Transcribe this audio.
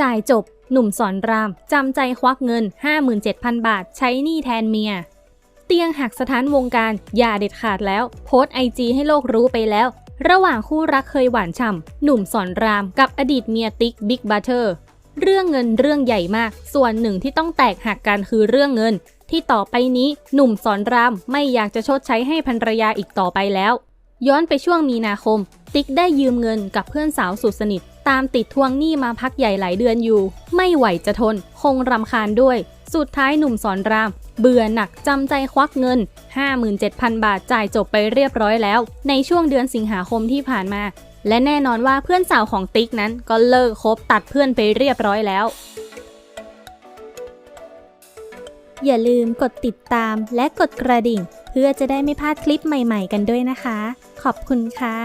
จ่ายจบ หนุ่มสอนราม จำใจควักเงิน 57,000 บาท ใช้หนี้แทนเมีย เตียงหักสถานวงการ อย่าเด็ดขาดแล้ว โพสไอจีให้โลกรู้ไปแล้ว ระหว่างคู่รักเคยหวานฉ่ำ หนุ่มสอนรามกับอดีตเมียติ๊กบิ๊กบัตเตอร์เรื่องเงินเรื่องใหญ่มาก ส่วนหนึ่งที่ต้องแตกหักกันคือเรื่องเงิน ที่ต่อไปนี้หนุ่มสอนรามไม่อยากจะชดใช้ให้ภรรยาอีกต่อไปแล้ว ย้อนไปช่วงมีนาคม ติ๊กได้ยืมเงินกับเพื่อนสาวสุดสนิท ตามติดทวงหนี้มาพักใหญ่หลายเดือนอยู่ ไม่ไหวจะทน คงรำคาญด้วย สุดท้ายหนุ่มสอนราม เบื่อหนักจำใจควักเงิน 57,000 บาทจ่ายจบไปเรียบร้อยแล้ว ในช่วงเดือนสิงหาคมที่ผ่านมา และแน่นอนว่าเพื่อนสาวของติ๊กนั้นก็เลิกคบตัดเพื่อนไปเรียบร้อยแล้ว อย่าลืมกดติดตามและกดกระดิ่ง เพื่อจะได้ไม่พลาดคลิปใหม่ ๆ กันด้วยนะคะ ขอบคุณค่ะ